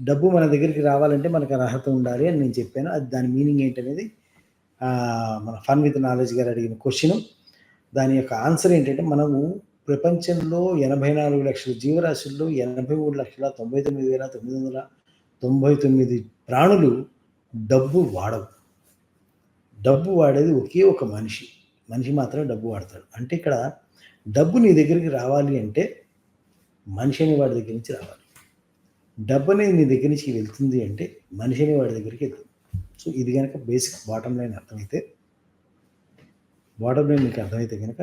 డబ్బు మన దగ్గరికి రావాలంటే మనకు అర్హత ఉండాలి అని నేను చెప్పాను. అది దాని మీనింగ్ ఏంటనేది మన ఫన్ విత్ నాలెడ్జ్ గారు అడిగిన క్వశ్చన్. దాని యొక్క ఆన్సర్ ఏంటంటే మనము ప్రపంచంలో ఎనభై నాలుగు లక్షల జీవరాశుల్లో ఎనభై మూడు లక్షల తొంభై తొమ్మిది వేల తొమ్మిది వందల తొంభై తొమ్మిది ప్రాణులు డబ్బు వాడవు. డబ్బు వాడేది ఒకే ఒక మనిషి. మనిషి మాత్రమే డబ్బు వాడతాడు. అంటే ఇక్కడ డబ్బు నీ దగ్గరికి రావాలి అంటే మనిషి అనే వాడి దగ్గర నుంచి రావాలి. డబ్బు అనేది నీ దగ్గర నుంచి వెళ్తుంది అంటే మనిషిని వాడి దగ్గరికి వెళ్తుంది. సో ఇది కనుక బేసిక్ బాటం లైన్ అర్థమైతే బాటం లైన్ మీకు అర్థమైతే కనుక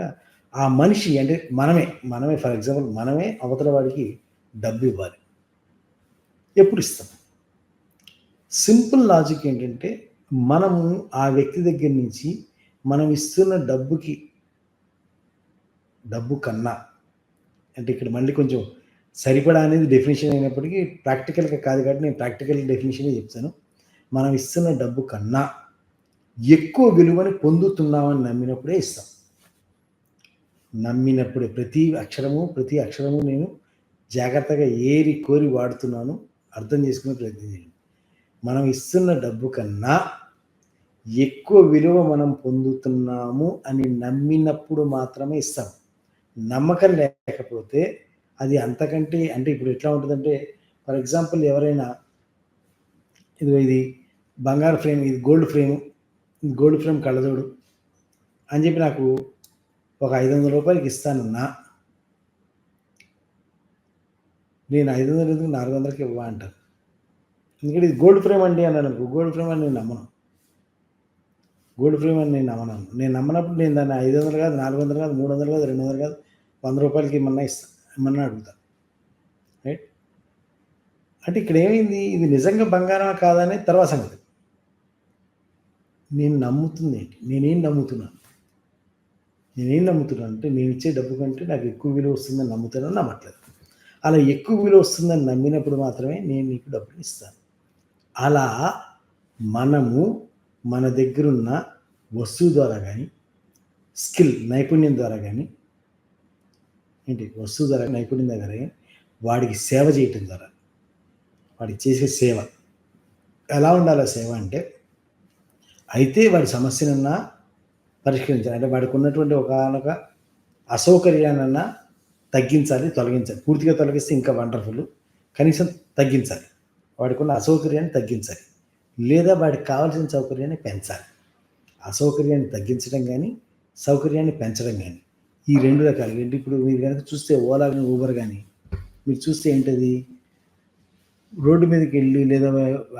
ఆ మనిషి అంటే మనమే మనమే ఫర్ ఎగ్జాంపుల్ మనమే అవతల వాడికి డబ్బు ఇవ్వాలి. ఎప్పుడు ఇస్తాం? సింపుల్ లాజిక్ ఏంటంటే మనము ఆ వ్యక్తి దగ్గర నుంచి మనం ఇస్తున్న డబ్బుకి డబ్బు కన్నా అంటే ఇక్కడ మళ్ళీ కొంచెం సరిపడా అనేది డెఫినేషన్ అయినప్పటికీ ప్రాక్టికల్గా కాదు కాబట్టి నేను ప్రాక్టికల్ డెఫినేషనే చెప్తాను. మనం ఇస్తున్న డబ్బు కన్నా ఎక్కువ విలువని పొందుతున్నామని నమ్మినప్పుడే ఇస్తాం. నమ్మినప్పుడే ప్రతి అక్షరము ప్రతి అక్షరము నేను జాగ్రత్తగా ఏరి కోరి వాడుతున్నాను. అర్థం చేసుకునే ప్రయత్నం చేయండి. మనం ఇస్తున్న డబ్బు కన్నా ఎక్కువ విలువ మనం పొందుతున్నాము అని నమ్మినప్పుడు మాత్రమే ఇస్తాం. నమ్మకం లేకపోతే అది అంతకంటే అంటే ఇప్పుడు ఎట్లా ఉంటుందంటే ఫర్ ఎగ్జాంపుల్ ఎవరైనా ఇది ఇది బంగారు ఫ్రేమ్ ఇది గోల్డ్ ఫ్రేమ్ గోల్డ్ ఫ్రేమ్ కళ్ళజోడు అని చెప్పి నాకు ఒక ఐదు వందల రూపాయలకి ఇస్తానన్నా నేను ఐదు వందల ఎందుకు నాలుగు వందలకి ఇవ్వ అంటాను ఎందుకంటే ఇది గోల్డ్ ఫ్రేమ్ అండి అన్నాను అనుకో గోల్డ్ ఫ్రేమ్ అని నేను నమ్మను. గోల్డ్ ఫ్రేమ్ అని నేను నమ్మను. నేను నమ్మనప్పుడు నేను దాన్ని ఐదు వందలు కాదు నాలుగు వందలు కాదు మూడు వందలు కాదు రెండు వందలు కాదు వంద రూపాయలకి ఏమన్నా ఇస్తాను ఏమన్నా అడుగుతాను రైట్ అంటే ఇక్కడ ఏమైంది? ఇది నిజంగా బంగారం కాదనే తర్వాత సంగతి. నేను నమ్ముతుంది ఏంటి? నేనేం నమ్ముతున్నాను? నేనేం నమ్ముతున్నాను అంటే నేను ఇచ్చే డబ్బు కంటే నాకు ఎక్కువ విలువ వస్తుందని నమ్ముతానని నమ్మట్లేదు. అలా ఎక్కువ విలువ వస్తుందని నమ్మినప్పుడు మాత్రమే నేను నీకు డబ్బులు ఇస్తాను. అలా మనము మన దగ్గరున్న వస్తువు ద్వారా కానీ స్కిల్ నైపుణ్యం ద్వారా కానీ ఏంటి? వస్తువు ద్వారా నైపుణ్యం ద్వారా వాడికి సేవ చేయటం ద్వారా. వాడికి చేసే సేవ. ఎలా ఉండాలి సేవ అంటే అయితే వాడి సమస్యనన్నా పరిష్కరించాలి. అంటే వాడికి ఉన్నటువంటి ఒక అసౌకర్యానన్నా తగ్గించాలి తొలగించాలి. పూర్తిగా తొలగిస్తే ఇంకా వండర్ఫుల్. కనీసం తగ్గించాలి. వాడికి ఉన్న అసౌకర్యాన్ని తగ్గించాలి. లేదా వాడికి కావాల్సిన సౌకర్యాన్ని పెంచాలి. అసౌకర్యాన్ని తగ్గించడం కానీ సౌకర్యాన్ని పెంచడం కానీ. ఈ రెండు రకాలు. రెండు ఇప్పుడు మీరు కనుక చూస్తే ఓలా కానీ ఊబర్ కానీ మీరు చూస్తే ఏంటది? రోడ్డు మీదకి వెళ్ళి లేదా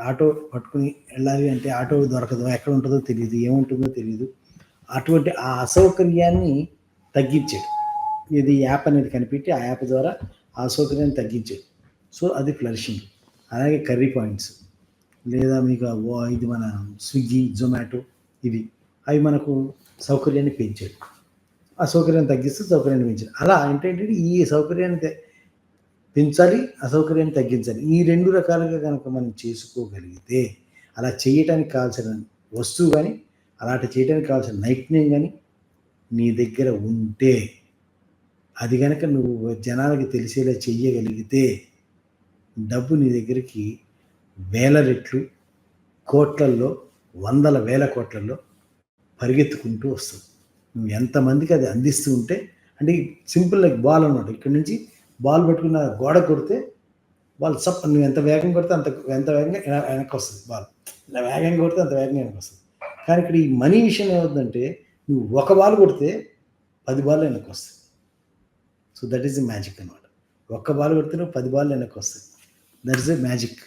ఆటో పట్టుకుని వెళ్ళాలి అంటే ఆటో దొరకదు. ఎక్కడ ఉంటుందో తెలియదు. ఏముంటుందో తెలియదు. అటువంటి ఆ అసౌకర్యాన్ని తగ్గించాడు ఇది యాప్ అనేది కనిపెట్టి ఆ యాప్ ద్వారా ఆ అసౌకర్యాన్ని తగ్గించాడు సో అది ఫ్లరిషింగ్. అలాగే కర్రీ పాయింట్స్. లేదా మీకు ఇది మన స్విగ్గీ జొమాటో ఇవి అవి మనకు సౌకర్యాన్ని పెంచాడు ఆ తగ్గిస్తే సౌకర్యాన్ని పెంచాలి. అలా ఏంటంటే ఈ సౌకర్యాన్ని పెంచాలి అసౌకర్యాన్ని తగ్గించాలి. ఈ రెండు రకాలుగా కనుక మనం చేసుకోగలిగితే అలా చేయటానికి కావాల్సిన వస్తువు కానీ అలాంటి చేయడానికి కావాల్సిన నైపుణ్యం కానీ నీ దగ్గర ఉంటే అది కనుక నువ్వు జనాలకి తెలిసేలా చెయ్యగలిగితే డబ్బు నీ దగ్గరికి వేల రెట్లు కోట్లల్లో వందల వేల కోట్లలో పరిగెత్తుకుంటూ వస్తుంది నువ్వు ఎంతమందికి అది అందిస్తూ ఉంటే అంటే సింపుల్ లైక్ బాల్ అనమాట ఇక్కడ నుంచి బాల్ పట్టుకున్న గోడ కొడితే బాల్ సప్ నువ్వు ఎంత వేగం కొడితే అంత ఎంత వేగంగా వెనక్కి వస్తుంది బాల్. ఇలా వేగంగా కొడితే అంత వేగంగా వెనక్కి వస్తుంది. కానీ ఇక్కడ ఈ మనీ విషయం ఏమవుతుందంటే నువ్వు ఒక బాల్ కొడితే పది బాల్ వెనక్కి వస్తుంది. So that is the magic అనమాట ఒక్క బాల్ కొడితే నువ్వు పది బాల్ వెనక్కి వస్తుంది. That is the magic.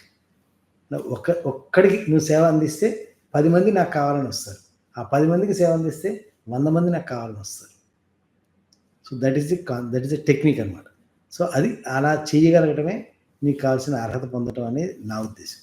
ఒక్క ఒక్కడికి నువ్వు సేవ అందిస్తే పది మంది నాకు కావాలని వస్తారు. ఆ పది మందికి సేవ అందిస్తే వంద మంది నాకు కావాలని వస్తారు. So that is the that is the technique అనమాట సో అది అలా చేయగలగటమే నీకు కావాల్సిన అర్హత పొందడం అనేది నా ఉద్దేశం.